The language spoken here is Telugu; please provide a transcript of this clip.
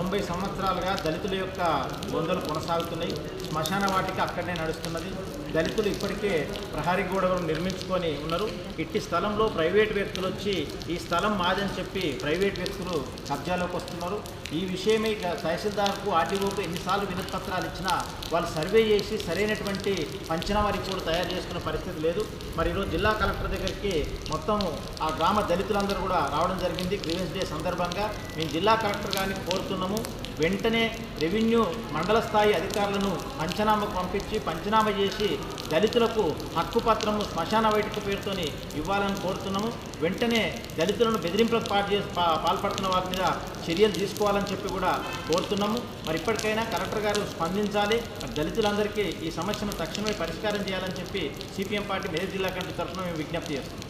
తొంభై సంవత్సరాలుగా దళితుల యొక్క గొంతులు కొనసాగుతున్నాయి. శ్మశాన వాటిక అక్కడనే నడుస్తున్నది. దళితులు ఇప్పటికే ప్రహరీ గోడలను నిర్మించుకొని ఉన్నారు. ఇట్టి స్థలంలో ప్రైవేట్ వ్యక్తులు వచ్చి ఈ స్థలం మాదని చెప్పి ప్రైవేట్ వ్యక్తులు కబ్జాలోకి వస్తున్నారు. ఈ విషయమై తహసీల్దార్కు ఆర్టీఓకు ఎన్నిసార్లు వినతి పత్రాలు ఇచ్చినా వాళ్ళు సర్వే చేసి సరైనటువంటి పంచనామా రిపోర్టు తయారు చేసుకునే పరిస్థితి లేదు. మరి ఈరోజు జిల్లా కలెక్టర్ దగ్గరికి మొత్తం ఆ గ్రామ దళితులందరూ కూడా రావడం జరిగింది. గ్రీవెన్స్ డే సందర్భంగా మేము జిల్లా కలెక్టర్ గారిని కోరుతున్నాము వెంటనే రెవెన్యూ మండల స్థాయి అధికారులను పంచనామాకు పంపించి పంచనామా చేసి దళితులకు హక్కు పత్రము శ్మశాన వైటిక పేరుతోని ఇవ్వాలని కోరుతున్నాము. వెంటనే దళితులను బెదిరింపులకు పాటు చేసి పాల్పడుతున్న వారి మీద చర్యలు తీసుకోవాలని చెప్పి కూడా కోరుతున్నాము. మరి ఇప్పటికైనా కలెక్టర్ గారు స్పందించాలి. మరి దళితులందరికీ ఈ సమస్యను తక్షణమే పరిష్కారం చేయాలని చెప్పి సిపిఎం పార్టీ మెదక్ జిల్లా కమిటీ తరఫున మేము విజ్ఞప్తి చేస్తున్నాం.